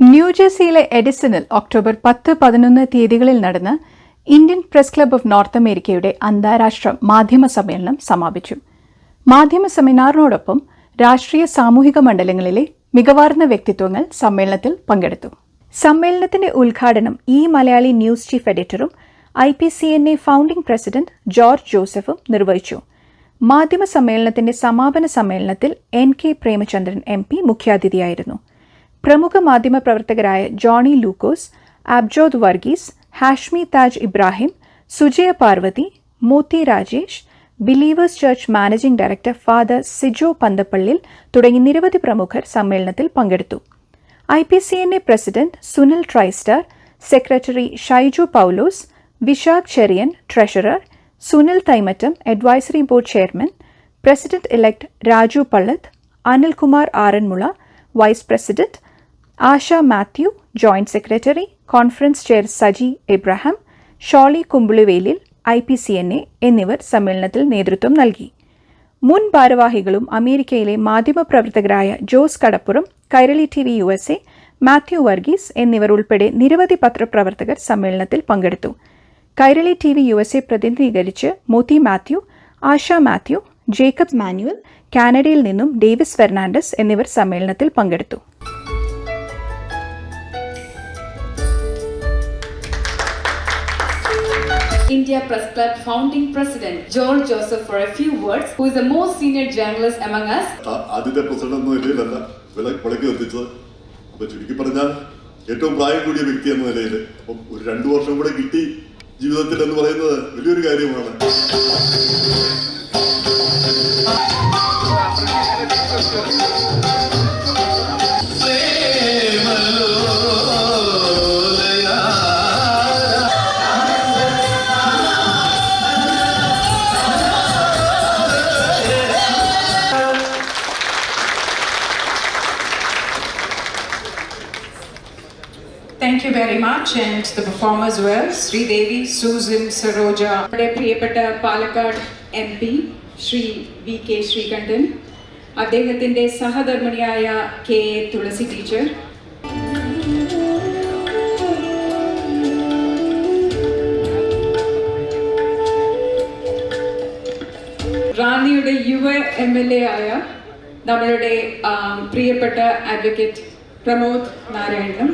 ന്യൂജേഴ്സിയിലെ എഡിസണിൽ October പത്ത് പതിനൊന്ന് തീയതികളിൽ നടന്ന Indian press club of North അമേരിക്കയുടെ അന്താരാഷ്ട്ര മാധ്യമ സമ്മേളനം സമാപിച്ചു. മാധ്യമ സെമിനാറിനോടൊപ്പം രാഷ്ട്രീയ സാമൂഹിക മണ്ഡലങ്ങളിലെ മികവാർന്ന വ്യക്തിത്വങ്ങൾ സമ്മേളനത്തിൽ പങ്കെടുത്തു. സമ്മേളനത്തിന്റെ ഉദ്ഘാടനം ഈ Malayali news chief എഡിറ്ററും I P C N A founding president George ജോസഫും നിർവഹിച്ചു. മാധ്യമ സമ്മേളനത്തിന്റെ സമാപന സമ്മേളനത്തിൽ N K Premachandran M P മുഖ്യാതിഥിയായിരുന്നു. പ്രമുഖ മാധ്യമ പ്രവർത്തകരായ Johnny Lukose Abjod Varghese Hashmi Taj Ibrahim Sujaya Parvathy Mothi Rajesh believers church managing director father Sijo Panthappallil തുടങ്ങി നിരവധി പ്രമുഖർ സമ്മേളനത്തിൽ പങ്കെടുത്തു. I P C N A president Sunil Tristar secretary Shaiju Paulose Vishakh Cherian treasurer Sunil Thaimattam advisory board chairman president elect Raju Pallath Anilkumar Aranmula vice president Asha Mathew joint secretary conference chair Saji Abraham Sholy Kumbulivelil I P C N A എന്നിവർ സമ്മേളനത്തിൽ നേതൃത്വം നൽകി. മുൻ ഭാരവാഹികളും അമേരിക്കയിലെ മാധ്യമപ്രവർത്തകരായ Jose Kadappuram Kairali T V U S A Mathew Varghese എന്നിവർ ഉൾപ്പെടെ നിരവധി പത്രപ്രവർത്തകർ സമ്മേളനത്തിൽ പങ്കെടുത്തു. Kairali T V U S A പ്രതിനിധീകരിച്ച് മോത്തി മാത്യു ആശ മാത്യു ജേക്കബ് മാനുവൽ കാനഡയിൽ നിന്നും ഡേവിസ് ഫെർണാണ്ടസ് എന്നിവർ സമ്മേളനത്തിൽ പങ്കെടുത്തു. India Press Club founding president George Joseph for a few words, who is the most senior journalist among us. ആദ്യത്തെ പ്രസിഡന്റ് എന്ന നിലയിലല്ല വില വിളക്ക് എത്തിച്ചത് അപ്പൊ ചുരുക്കി പറഞ്ഞാൽ ഏറ്റവും പ്രായം കൂടിയ വ്യക്തി എന്ന നിലയിൽ അപ്പം ഒരു രണ്ടു വർഷം കൂടെ കിട്ടി ജീവിതത്തിൽ എന്ന് പറയുന്നത് വലിയൊരു കാര്യമാണ് and the performers were Sri Devi, Susan, Saroja. നമ്മുടെ പ്രിയപ്പെട്ട Palakkad M P Shri V K Sreekandan അദ്ദേഹത്തിന്റെ സഹധർമ്മിണിയായ കെ തുളസി ടീച്ചർ റാന്നിയുടെ യുവ എം എൽ എ ആയ നമ്മളുടെ പ്രിയപ്പെട്ട അഡ്വക്കേറ്റ് പ്രമോദ് നാരായണനും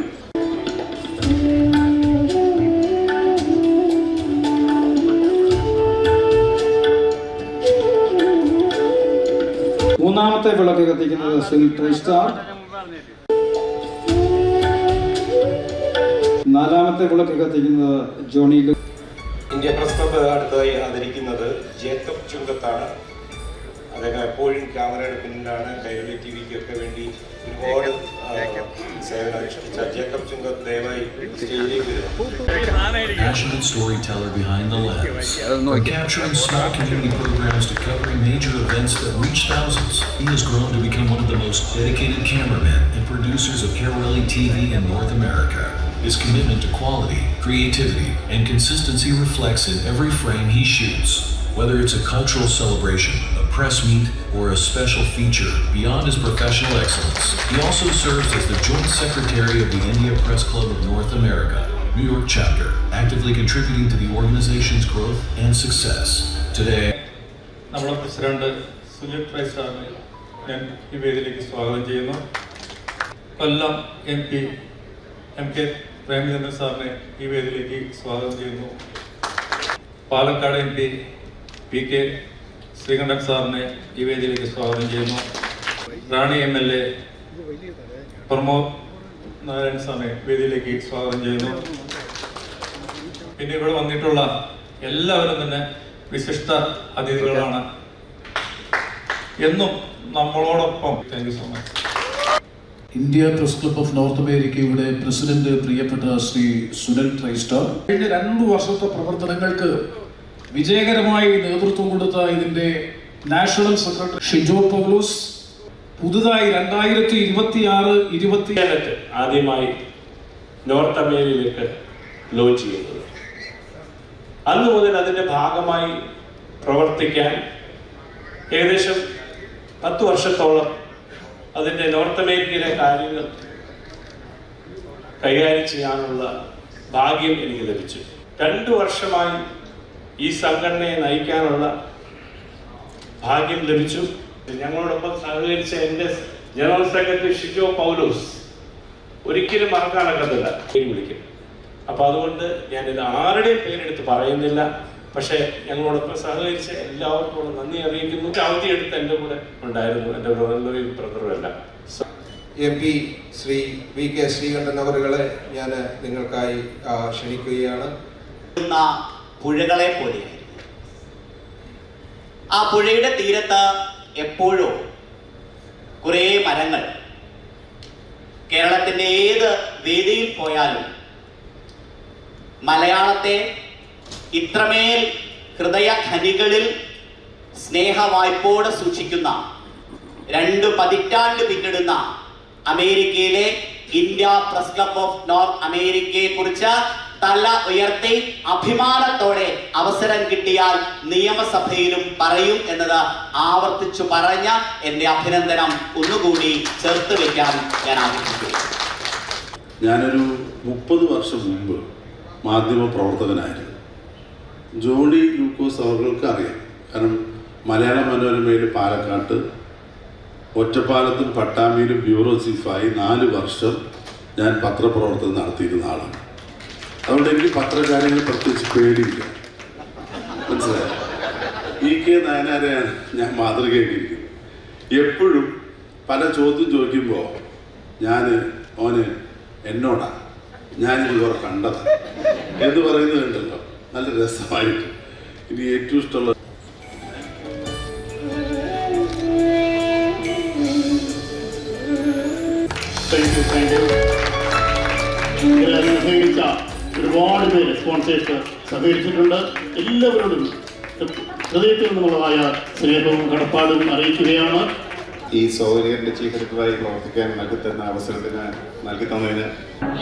മൂന്നാമത്തെ വിളക്ക് കത്തിക്കുന്നത് ട്രൈസ്റ്റാർ. നാലാമത്തെ വിളക്ക് കത്തിക്കുന്നത് ജോണി ഇന്ത്യ പ്രസ് ക്ലബ് അടുത്തതായി ആദരിക്കുന്നത് ജേക്കബ് ചുങ്കത്താണ്. അദ്ദേഹം എപ്പോഴും ക്യാമറയുടെ പിന്നിലാണ് കൈരളി ടി വിക്കൊക്കെ വേണ്ടി ഒരുപാട് ആ, സേവനം അനുഷ്ഠിച്ച ജേക്കബ് ചുങ്കത്ത് ദയവായി സ്റ്റേജിലേക്ക് വരും passionate storyteller behind the lens. From capturing small community programs to covering major events that reach thousands, he has grown to become one of the most dedicated cameramen and producers of Carolina TV in North America. His commitment to quality, creativity, and consistency reflects in every frame he shoots. Whether it's a cultural celebration, a press meet, or a special feature, beyond his professional excellence, he also serves as the Joint Secretary of the India Press Club of North America, New York chapter, actively contributing to the organization's growth and success. Today, നമ്മുടെ president Sunil ട്രൈസ്റ്റാറിനെ ഞാൻ ഈ വേദിയിലേക്ക് സ്വാഗതം ചെയ്യുന്നു Kollam M P M K Premachandran സാറിനെ ഈ വേദിയിലേക്ക് സ്വാഗതം ചെയ്യുന്നു Palakkad M P P K Sreekandan സാറിനെ ഈ വേദിയിലേക്ക് സ്വാഗതം ചെയ്യുന്നു. Rani M L A Pramod Narayanan സാറിനെ വേദിയിലേക്ക് സ്വാഗതം ചെയ്യുന്നു. പിന്നെ ഇവിടെ വന്നിട്ടുള്ള എല്ലാവരും തന്നെ വിശിഷ്ട അതിഥികളാണ്. എന്നും നമ്മളോടൊപ്പം. Thank you so much India press club of North അമേരിക്കയുടെ പ്രസിഡന്റ് പ്രിയപ്പെട്ട ശ്രീ സുനിൽ ട്രൈസ്റ്റാർ കഴിഞ്ഞ രണ്ടു വർഷത്തെ പ്രവർത്തനങ്ങൾക്ക് വിജയകരമായി നേതൃത്വം കൊടുത്ത ഇതിന്റെ നാഷണൽ സെക്രട്ടറി ഷിജോ പൗലോസ് പുതുതായി രണ്ടായിരത്തി ഇരുപത്തി ആറ് ഇരുപത്തി ആദ്യമായി നോർത്ത് അമേരിക്കയിലേക്ക് ലോഞ്ച് ചെയ്യുന്നത് അന്ന് മുതൽ അതിന്റെ ഭാഗമായി പ്രവർത്തിക്കാൻ ഏകദേശം പത്ത് വർഷത്തോളം അതിന്റെ നോർത്ത് അമേരിക്കയിലെ കാര്യങ്ങൾ കൈകാര്യം ചെയ്യാനുള്ള ഭാഗ്യം എനിക്ക് ലഭിച്ചു. രണ്ടു വർഷമായി ഈ സംഘടനയെ നയിക്കാനുള്ള ഭാഗ്യം ലഭിച്ചു. ഞങ്ങളോടൊപ്പം സഹകരിച്ച എന്റെ ജനറൽ സെക്രട്ടറി ഷിജോ പൗലോസ് ഒരിക്കലും മറക്കാനൊക്കത്തില്ല. പേര് വിളിക്കും. അപ്പൊ അതുകൊണ്ട് ഞാനിത് ആരുടെയും പേരെടുത്ത് പറയുന്നില്ല. പക്ഷേ ഞങ്ങളോടൊപ്പം സഹകരിച്ച എല്ലാവർക്കും നന്ദി അറിയിക്കുന്നു. അവധി എടുത്ത് എന്റെ കൂടെ ഉണ്ടായിരുന്നു. എന്റെ ബ്രദറും ബ്രദറും എല്ലാം M P Shri V K Sreekandan അവറുകളെ ഞാൻ നിങ്ങൾക്കായി ക്ഷണിക്കുകയാണ്. പുഴകളെ പോലെ ആ പുഴയുടെ തീരത്ത് എപ്പോഴോ കുറേ മരങ്ങൾ. കേരളത്തിന്റെ ഏത് വേദിയിൽ പോയാലും മലയാളത്തെ ഇത്രമേൽ ഹൃദയ ഖനികളിൽ സ്നേഹവായ്പോടെ സൂക്ഷിക്കുന്ന രണ്ട് പതിറ്റാണ്ട് പിന്നിടുന്ന അമേരിക്കയിലെ India press club of North അമേരിക്കയെ കുറിച്ച് തല ഉയർത്തി അഭിമാനത്തോടെ അവസരം കിട്ടിയാൽ നിയമസഭയിലും പറയും എന്നത് ആവർത്തിച്ചു പറഞ്ഞ എന്റെ അഭിനന്ദനം ഒന്നുകൂടി ചേർത്ത് വെക്കാൻ ഞാൻ ആഗ്രഹിക്കുന്നു. ഞാനൊരു മുപ്പത് വർഷം മുമ്പ് മാധ്യമ പ്രവർത്തകനായിരുന്നു. ജോണി ലൂക്കോസ് അവർക്ക് അറിയാം കാരണം മലയാള മനോരമയിൽ പാലക്കാട്ട് ഒറ്റപ്പാലത്തും പട്ടാമ്പിയിലും ബ്യൂറോ ചീഫായി നാല് വർഷം ഞാൻ പത്രപ്രവർത്തനം നടത്തിയിരുന്ന ആളാണ്. അതുകൊണ്ട് എനിക്ക് പത്രകാര്യങ്ങൾ പ്രത്യേകിച്ച് പേടിയില്ല. മനസ്സിലായോ? ഇ കെ നായനാരെയാണ് ഞാൻ മാതൃകയാക്കിയിരിക്കുന്നത്. എപ്പോഴും പല ചോദ്യം ചോദിക്കുമ്പോൾ ഞാൻ ഓന് എന്നോടാ? ഞാനിത് കുറെ കണ്ടതാണ് എന്ന് പറയുന്നത് കണ്ടല്ലോ. നല്ല രസമായിട്ട്. ഇനി ഏറ്റവും ഇഷ്ടമുള്ള സ്പോൺസേഴ്സ് സഹകരിച്ചിട്ടുണ്ട്. എല്ലാവരോടും ഹൃദയത്തിൽ നിന്നുള്ളതായ സ്നേഹവും കടപ്പാടും അറിയിക്കുകയാണ്. ഈ സൗകര്യത്തിന്റെ ചീഫ് എഡിറ്ററായി പ്രവർത്തിക്കാൻ നൽകി തന്ന അവസരത്തിന് നൽകി തന്നതിന്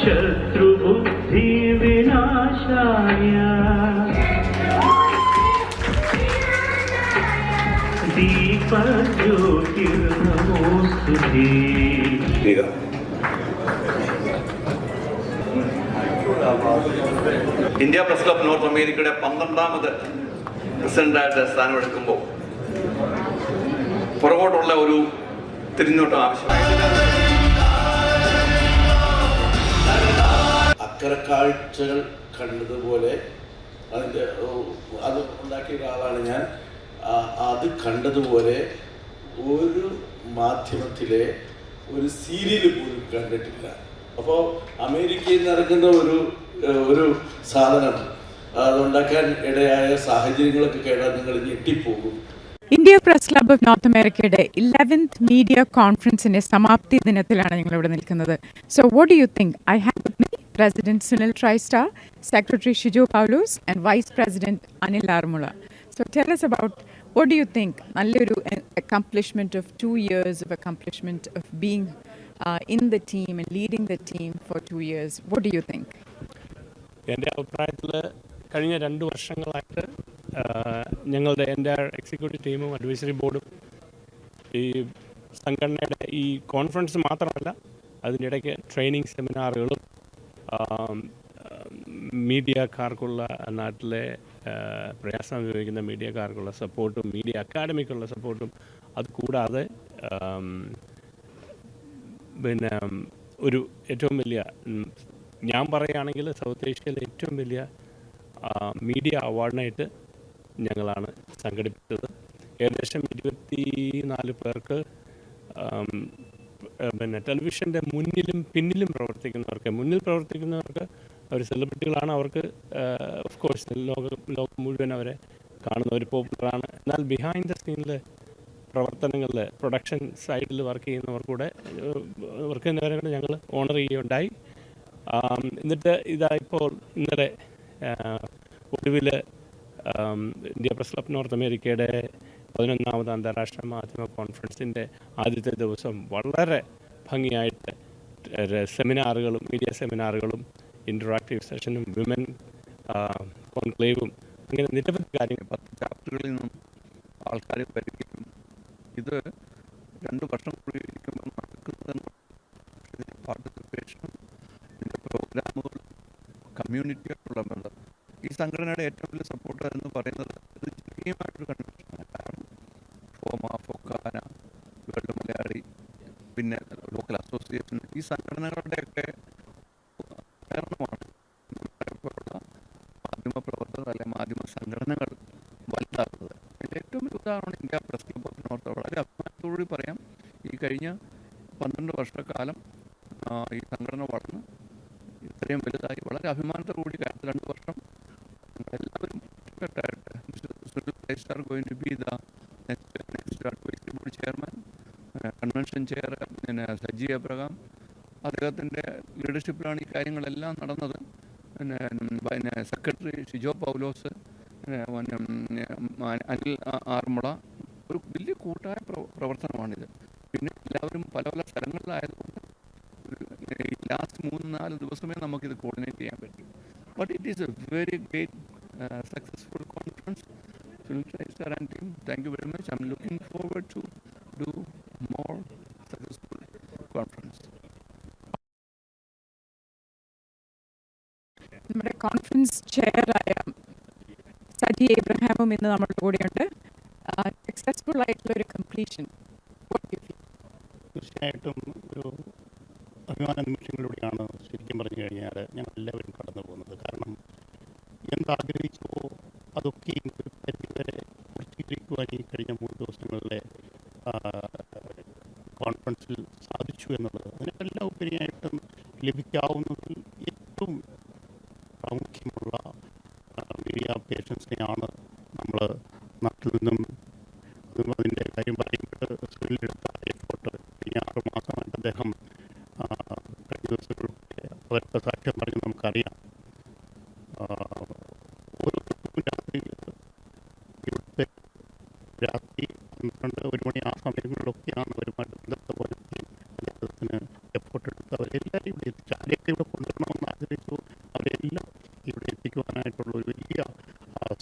ശത്രുബുദ്ധി വിനാശായ ഇന്ത്യ പ്രസ് ക്ലബ് നോർത്ത് അമേരിക്കയുടെ പന്ത്രണ്ടാമത് പ്രസിഡന്റായിട്ട് സ്ഥാനമെടുക്കുമ്പോൾ പുറകോട്ടുള്ള ഒരു തിരിഞ്ഞോട്ടം ആവശ്യമായി അക്കരക്കാഴ്ചകൾ കണ്ടതുപോലെ അതിന്റെ അത് ഉണ്ടാക്കിയ ഒരാളാണ് ഞാൻ. അത് കണ്ടതുപോലെ ഒരു മാധ്യമത്തിലെ ഒരു സീരിയൽ പോലും കണ്ടിട്ടില്ല. അപ്പോൾ അമേരിക്കയിൽ ഇറങ്ങുന്ന ഒരു ഒരു സാധനം അതുണ്ടാക്കാൻ ഇടയായ സാഹചര്യങ്ങളൊക്കെ കേട്ടാൽ നിങ്ങൾ ഞെട്ടിപ്പോകും. India press club of North അമേരിക്കയുടെ ഇലവൻത്ത് മീഡിയ കോൺഫറൻസിന്റെ സമാപ്തി ദിനത്തിലാണ് ഞങ്ങൾ ഇവിടെ നിൽക്കുന്നത്. So what do you think I have me president Sunil Tristar secretary Shiju Paulose and vice president Anil Aranmula so tell us about what you think നല്ലൊരു accomplishment of two years of accomplishment of being in the team leading the team for two years what you think എന്റെ അഭിപ്രായത്തിൽ കഴിഞ്ഞ രണ്ട് വർഷങ്ങളായിട്ട് ഞങ്ങളുടെ എന്റെ executive ടീമും advisory ബോർഡും ഈ സംഘടനയുടെ ഈ കോൺഫറൻസ് മാത്രമല്ല അതിനിടയ്ക്ക് ട്രെയിനിങ് സെമിനാറുകളും മീഡിയക്കാർക്കുള്ള നാട്ടിലെ പ്രയാസം അനുഭവിക്കുന്ന മീഡിയക്കാർക്കുള്ള സപ്പോർട്ടും മീഡിയ അക്കാഡമിക്കുള്ള സപ്പോർട്ടും അത് കൂടാതെ പിന്നെ ഒരു ഏറ്റവും വലിയ ഞാൻ പറയുകയാണെങ്കിൽ സൗത്ത് ഏഷ്യയിലെ ഏറ്റവും വലിയ മീഡിയ അവാർഡിനായിട്ട് ഞങ്ങളാണ് സംഘടിപ്പിച്ചത്. ഏകദേശം ഇരുപത്തി നാല് പേർക്ക് പിന്നെ ടെലിവിഷന്റെ മുന്നിലും പിന്നിലും പ്രവർത്തിക്കുന്നവർക്ക് മുന്നിൽ പ്രവർത്തിക്കുന്നവർക്ക് അവർ സെലിബ്രിറ്റികളാണ് അവർക്ക് ഓഫ് കോഴ്സ് ലോകം ലോകം മുഴുവൻ അവരെ കാണുന്ന ഒരു പോപ്പുലറാണ് എന്നാൽ ബിഹൈൻഡ് ദ സ്ക്രീനിൽ പ്രവർത്തനങ്ങളിൽ പ്രൊഡക്ഷൻ സൈഡിൽ വർക്ക് ചെയ്യുന്നവർക്കൂടെ വർക്ക് ചെയ്യുന്നവരെ ഞങ്ങൾ ഓണർ ചെയ്യുകയുണ്ടായി. എന്നിട്ട് ഇതാ ഇപ്പോൾ ഇന്നലെ ഒടുവിൽ ഇന്ത്യ പ്രസ് ക്ലബ് നോർത്ത് അമേരിക്കയുടെ പതിനൊന്നാമത് അന്താരാഷ്ട്ര മാധ്യമ കോൺഫറൻസിന്റെ ആദ്യത്തെ ദിവസം വളരെ ഭംഗിയായിട്ട് സെമിനാറുകളും മീഡിയ സെമിനാറുകളും ഇന്ററാക്റ്റീവ് സെഷനും വിമൻ കോൺക്ലേവും അങ്ങനെ നിരവധി കാര്യങ്ങൾ പത്ത് ചാപ്റ്ററുകളിൽ നിന്നും ആൾക്കാർ വരികയും ഇത് രണ്ട് വർഷം കൂടി ഇരിക്കുമ്പോൾ നടക്കുന്നതെന്ന് പാർട്ടിസിപ്പേഷനും കമ്മ്യൂണിറ്റി ആയിട്ടുള്ള ഈ സംഘടനയുടെ ഏറ്റവും വലിയ സപ്പോർട്ടർ എന്ന് പറയുന്നത് ഇത് ജനകീയമായിട്ടൊരു കൺവെൻഷനാണ് കാരണം ഫോമ ഫൊക്കാന വേൾഡ് മലയാളി പിന്നെ ലോക്കൽ അസോസിയേഷൻ ഈ സംഘടനകളുടെയൊക്കെ കാരണമാണ് മാധ്യമ പ്രവർത്തകർ അല്ലെങ്കിൽ മാധ്യമ സംഘടനകൾ വലുതാക്കുന്നത്. ഏറ്റവും വലിയ ഉദാഹരണം ഇന്ത്യ പ്രസ് ക്ലബ് വളരെ അഭിമാനത്തോടുകൂടി പറയാം. ഈ കഴിഞ്ഞ പന്ത്രണ്ട് വർഷക്കാലം ആ, ഈ സംഘടന വളർന്ന് ഇത്രയും വലുതായി വളരെ കൂടി കഴിഞ്ഞ രണ്ട് വർഷം എല്ലാവരും ഒറ്റക്കെട്ടായിട്ട് Sunil place are going to be the next next advisory board chairman convention chair പിന്നെ സജി അബ്രഹാം. അദ്ദേഹത്തിന്റെ ലീഡർഷിപ്പിലാണ് ഈ കാര്യങ്ങളെല്ലാം നടന്നത്. പിന്നെ പിന്നെ സെക്രട്ടറി ഷിജോ പൗലോസ് പിന്നെ അനിൽ ആർമുള ഒരു വലിയ കൂട്ടായ പ്രവ- പ്രവർത്തനമാണിത്. പിന്നെ എല്ലാവരും പല പല സ്ഥലങ്ങളിലായതുകൊണ്ട് ലാസ്റ്റ് മൂന്ന് നാല് ദിവസമേ നമുക്കിത് കോർഡിനേറ്റ് ചെയ്യാൻ പറ്റും. But it is a very great successful conference team thank you very much I'm looking forward to do more successful conference നമ്മുടെ കോൺഫറൻസ് ചെയറായ സജി എബ്രഹാമും ഇന്ന് നമ്മുടെ കൂടെയുണ്ട്. സക്സസ്ഫുൾ ആയിട്ടുള്ള ഒരു കംപ്ലീഷൻ തീർച്ചയായിട്ടും ഒരു അഭിമാന നിമിഷങ്ങളിലൂടെയാണ് ശരിക്കും പറഞ്ഞു കഴിഞ്ഞാൽ ഞങ്ങൾ എല്ലാവരും കടന്നു പോകുന്നത് കാരണം എന്താഗ്രഹിച്ചുവോ അതൊക്കെയും ഒരു പരിധിവരെ പൂർത്തീകരിക്കുവാൻ കഴിഞ്ഞ മൂന്ന് ദിവസങ്ങളിലെ കോൺഫറൻസിൽ സാധിച്ചു എന്നുള്ളത് അതിനെല്ലാം ഉപരിയായിട്ടും ലഭിക്കാവുന്നതിൽ ഏറ്റവും പ്രാമുഖ്യമുള്ള ആ, മീഡിയ പേഷ്യൻസിനെയാണ് നമ്മൾ നാട്ടിൽ നിന്നും അതും അതിന്റെ കാര്യം പറയുമ്പോൾ സ്കൂളിലെടുത്ത എഫോർട്ട് കഴിഞ്ഞ ആറ് മാസമായിട്ട് അദ്ദേഹം ആ, കഴിഞ്ഞ ദിവസങ്ങളിലൊക്കെ അവരുടെ സാക്ഷ്യം പറഞ്ഞ് നമുക്കറിയാം ആ, ഓരോ ദിവസവും രാത്രി ഇവിടുത്തെ രാത്രി പന്ത്രണ്ട് ഒരു മണി ആ സമയങ്ങളിലൊക്കെയാണ് അവരുമായിട്ട് ബന്ധപ്പെട്ട എഫോർട്ട് എടുത്ത് അവരെല്ലാവരും ഇവിടെ എത്തിച്ചു ആരെയൊക്കെ ഇവിടെ കൊണ്ടുവരണമെന്ന് ആഗ്രഹിച്ചു. അവരെല്ലാം ഇവിടെ എത്തിക്കുവാനായിട്ടുള്ള ഒരു വലിയ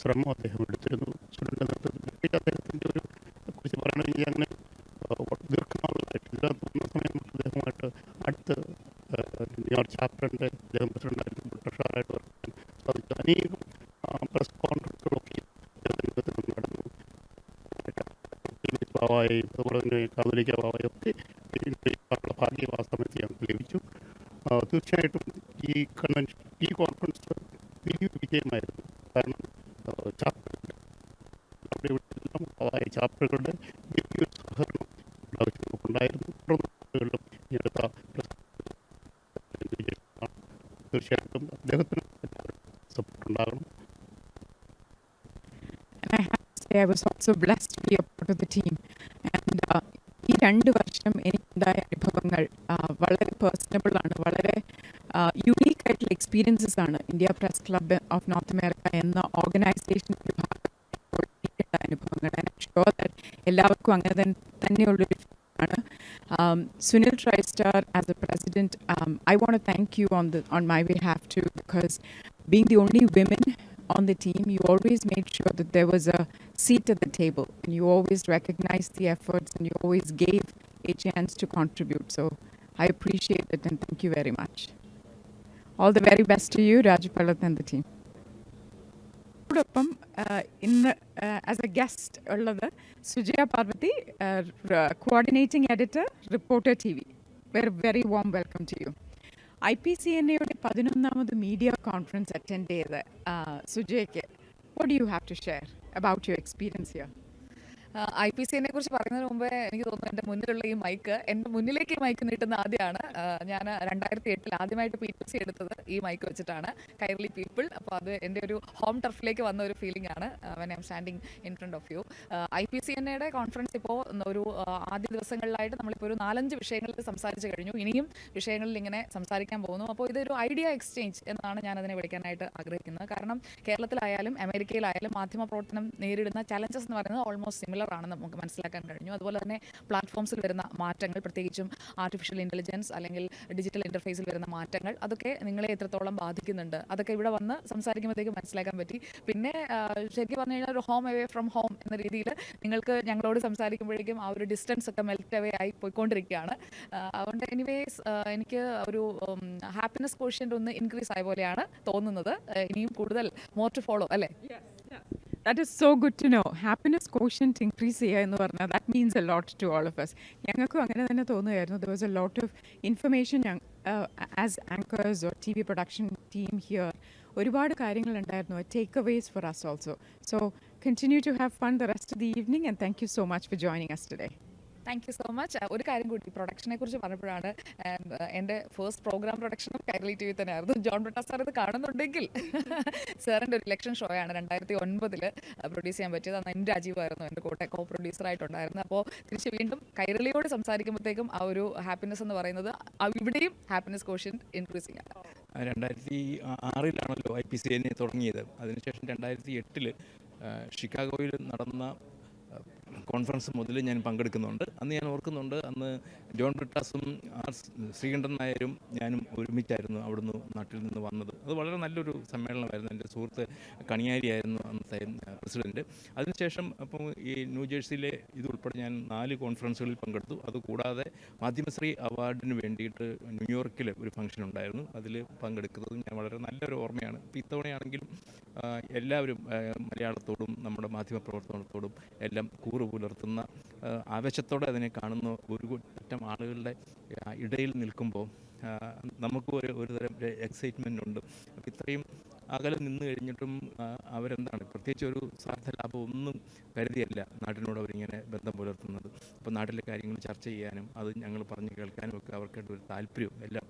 ശ്രമം അദ്ദേഹം എടുത്തിരുന്നു സുനിലിന്റെ നേതൃത്വത്തിൽ അദ്ദേഹത്തിന്റെ ഒരു കുറിച്ച് പറയണമെങ്കിൽ അങ്ങനെ ആ, ദീർഘനാളുകളായിട്ട് ഇതിനകത്ത് വന്ന സമയം തൊട്ട് അദ്ദേഹമായിട്ട് അടുത്ത് ആ, ന്യൂയോർക്ക് ചാപ്റ്ററിന്റെ അദ്ദേഹം പ്രസിഡന്റായിട്ട് ട്രഷറായിട്ട് വർക്ക് ചെയ്യാൻ സാധിച്ചു അനേകം പ്രസ് കോൺഫറൻസുകളൊക്കെ അദ്ദേഹത്തിന്റെ നേതൃത്വത്തിൽ നടന്നു ബാവായി അതുപോലെ തന്നെ കാതോലിക്ക ബാബായി ഒക്കെ ഇതിനുള്ള ഭാഗ്യം ആ സമയത്ത് ഞങ്ങൾക്ക് ലഭിച്ചു. തീർച്ചയായിട്ടും ഈ കൺവെൻഷൻ ഈ കോൺഫറൻസ് വലിയ വിജയമായിരുന്നു കാരണം ചാപ്റ്ററുകളുടെ അവിടെ ഇവിടെ എല്ലാം സഹകരണം ആവശ്യം തീർച്ചയായിട്ടും അദ്ദേഹത്തിന് support I was also blessed to be a part of the team. And uh, ഈ രണ്ട് വർഷം എനിക്കുണ്ടായ അനുഭവങ്ങൾ ആ, വളരെ പേഴ്സണബിൾ ആണ്. വളരെ യുണീക്ക് ആയിട്ടുള്ള എക്സ്പീരിയൻസസ് ആണ് India press club of North America എന്ന ഓർഗനൈസേഷൻ അനുഭവങ്ങൾ. ഐ ഷുവർ ദാറ്റ് എല്ലാവർക്കും അങ്ങനെ തന്നെ തന്നെയുള്ളൊരു ആണ്. Um, Sunil TriStar as a president, um, I want to thank you on the on my behalf too because being the only women on the team, you always made sure that there was a seat at the table and you always recognized the efforts and you always gave a chance to contribute. So I appreciate it and thank you very much. All the very best to you, Rajapalat and the team. ോടൊപ്പം ഇന്ന് as a guest ഉള്ളത് Sujaya Parvathy coordinating editor reporter T V very very warm welcome to you I P C N എയുടെ പതിനൊന്നാമത് media conference attend ചെയ്ത് സുജയ്ക്ക്. What you have to share about your experience here I P സിനെ കുറിച്ച് പറയുന്നതിന് മുമ്പേ എനിക്ക് തോന്നുന്നു എന്റെ മുന്നിലുള്ള ഈ മൈക്ക് എന്റെ മുന്നിലേക്ക് ഈ മൈക്ക് നീട്ടുന്ന ആദ്യമാണ്. ഞാൻ രണ്ടായിരത്തി എട്ടിൽ ആദ്യമായിട്ട് പി ടി സി എടുത്തത് ഈ മൈക്ക് വെച്ചിട്ടാണ്. കൈർലി പീപ്പിൾ അപ്പോൾ അത് എന്റെ ഒരു ഹോം ടർഫിലേക്ക് വന്ന ഒരു ഫീലിംഗ് ആണ് when I'm standing in front of you I P C എന്നയുടെ conference ഇപ്പോൾ ഒരു ആദ്യ ദിവസങ്ങളിലായിട്ട് നമ്മളിപ്പോൾ ഒരു നാലഞ്ച് വിഷയങ്ങളിൽ സംസാരിച്ച് കഴിഞ്ഞു. ഇനിയും വിഷയങ്ങളിൽ ഇങ്ങനെ സംസാരിക്കാൻ പോകുന്നു. അപ്പോൾ ഇതൊരു ഐഡിയ എക്സ്ചേഞ്ച് എന്നാണ് ഞാൻ അതിനെ വിളിക്കാനായിട്ട് ആഗ്രഹിക്കുന്നത്. കാരണം കേരളത്തിലായാലും അമേരിക്കയിലായാലും മാധ്യമ പ്രവർത്തനം നേരിടുന്ന ചലഞ്ചസ് എന്ന് പറയുന്നത് ഓൾമോസ്റ്റ് സിമിലർ ത്രില്ലറാണെന്ന് നമുക്ക് മനസ്സിലാക്കാൻ കഴിഞ്ഞു. അതുപോലെ തന്നെ പ്ലാറ്റ്ഫോംസിൽ വരുന്ന മാറ്റങ്ങൾ പ്രത്യേകിച്ചും ആർട്ടിഫിഷ്യൽ ഇന്റലിജൻസ് അല്ലെങ്കിൽ ഡിജിറ്റൽ ഇന്റർഫേസിൽ വരുന്ന മാറ്റങ്ങൾ അതൊക്കെ നിങ്ങളെ എത്രത്തോളം ബാധിക്കുന്നുണ്ട്? അതൊക്കെ ഇവിടെ വന്ന് സംസാരിക്കുമ്പോഴത്തേക്ക് മനസ്സിലാക്കാൻ പറ്റി. പിന്നെ ശരിക്കും പറഞ്ഞു കഴിഞ്ഞാൽ ഒരു ഹോം അവേ ഫ്രം ഹോം എന്ന രീതിയിൽ നിങ്ങൾക്ക് ഞങ്ങളോട് സംസാരിക്കുമ്പോഴേക്കും ആ ഒരു ഡിസ്റ്റൻസ് ഒക്കെ മെൽറ്റ് അവേ ആയി പോയിക്കൊണ്ടിരിക്കുകയാണ്. അതുകൊണ്ട് എനിവേസ് എനിക്ക് ഒരു ഹാപ്പിനെസ് കോഷ്യന്റ് ഒന്ന് ഇൻക്രീസ് ആയ പോലെയാണ് തോന്നുന്നത്. ഇനിയും കൂടുതൽ മോർ ടു ഫോളോ അല്ലേ? That is so good to know happiness quotient increase ചെയ്യുക എന്ന് പറഞ്ഞാൽ that means a lot to all of us ഞങ്ങൾക്കും അങ്ങനെ തന്നെ തോന്നുകയായിരുന്നു. There was a lot of information as anchors or T V production team here ഒരുപാട് കാര്യങ്ങളുണ്ടായിരുന്നു. Takeaways for us also so continue to have fun the rest of the evening and thank you so much for joining us today thank you so much ഒരു കാര്യം കൂടി പ്രൊഡക്ഷനെ കുറിച്ച് പറഞ്ഞപ്പോഴാണ് എന്റെ first programme പ്രൊഡക്ഷനും Kairali T V തന്നെയായിരുന്നു. John Brittas sir ഇത് കാണുന്നുണ്ടെങ്കിൽ സാറിന്റെ ഒരു ഇലക്ഷൻ ഷോ ആണ് രണ്ടായിരത്തി ഒൻപതിൽ പ്രൊഡ്യൂസ് ചെയ്യാൻ പറ്റിയത്. അന്ന് എൻ രാജീവായിരുന്നു എന്റെ കൂടെ കോ പ്രൊഡ്യൂസറായിട്ടുണ്ടായിരുന്നു അപ്പോൾ തിരിച്ച് വീണ്ടും കൈരളിയോട് സംസാരിക്കുമ്പോഴത്തേക്കും ആ ഒരു ഹാപ്പിനെസ് എന്ന് പറയുന്നത് ഇവിടെയും ഹാപ്പിനെസ് കോഷ്യൻ ഇൻക്രീസിംഗ് ആണ് രണ്ടായിരത്തി ആറിലാണല്ലോ ഐ പി സി എന്നെ തുടങ്ങിയത്. അതിനുശേഷം രണ്ടായിരത്തി എട്ടിൽ ഷിക്കാഗോയിൽ നടന്ന കോൺഫറൻസ് മുതൽ ഞാൻ പങ്കെടുക്കുന്നുണ്ട്. അന്ന് ഞാൻ ഓർക്കുന്നുണ്ട് അന്ന് ജോൺ ബ്രിട്ടാസും ആർ ശ്രീകണ്ഠൻ നായരും ഞാനും ഒരുമിച്ചായിരുന്നു അവിടുന്ന് നാട്ടിൽ നിന്ന് വന്നത്. അത് വളരെ നല്ലൊരു സമ്മേളനമായിരുന്നു. എന്റെ സുഹൃത്ത് കണിയാരിയായിരുന്നു അന്നത്തെ പ്രസിഡന്റ് അതിനുശേഷം അപ്പം ഈ ന്യൂജേഴ്സിയിലെ ഇതുൾപ്പെടെ ഞാൻ നാല് കോൺഫറൻസുകളിൽ പങ്കെടുത്തു. അതുകൂടാതെ മാധ്യമശ്രീ അവാർഡിന് വേണ്ടിയിട്ട് ന്യൂയോർക്കിൽ ഒരു ഫംഗ്ഷൻ ഉണ്ടായിരുന്നു. അതിൽ പങ്കെടുക്കുന്നത് ഞാൻ വളരെ നല്ലൊരു ഓർമ്മയാണ്. ഇപ്പോൾ ഇത്തവണയാണെങ്കിലും എല്ലാവരും മലയാളത്തോടും നമ്മുടെ മാധ്യമപ്രവർത്തനത്തോടും എല്ലാം കൂറ് പുലർത്തുന്ന ആ, ആവേശത്തോടെ അതിനെ കാണുന്ന ഒരു കൂട്ടം ആളുകളുടെ ഇടയിൽ നിൽക്കുമ്പോൾ നമുക്ക് ഒരു ഒരുതരം എക്സൈറ്റ്മെന്റ് ഉണ്ട് അപ്പോൾ ഇത്രയും അകലെ നിന്ന് കഴിഞ്ഞിട്ടും അവരെന്താണ് പ്രത്യേകിച്ച് ഒരു സ്വാർത്ഥ ലാഭം ഒന്നും കരുതിയല്ല നാട്ടിനോട് അവരിങ്ങനെ ബന്ധം പുലർത്തുന്നത് അപ്പോൾ നാട്ടിലെ കാര്യങ്ങൾ ചർച്ച ചെയ്യാനും അത് ഞങ്ങൾ പറഞ്ഞ് കേൾക്കാനും ഒക്കെ അവർക്കായിട്ട് ഒരു താല്പര്യവും എല്ലാം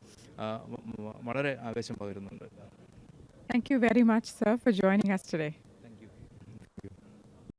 വളരെ ആവേശം പകരുന്നുണ്ട് thank you very much sir for joining us today.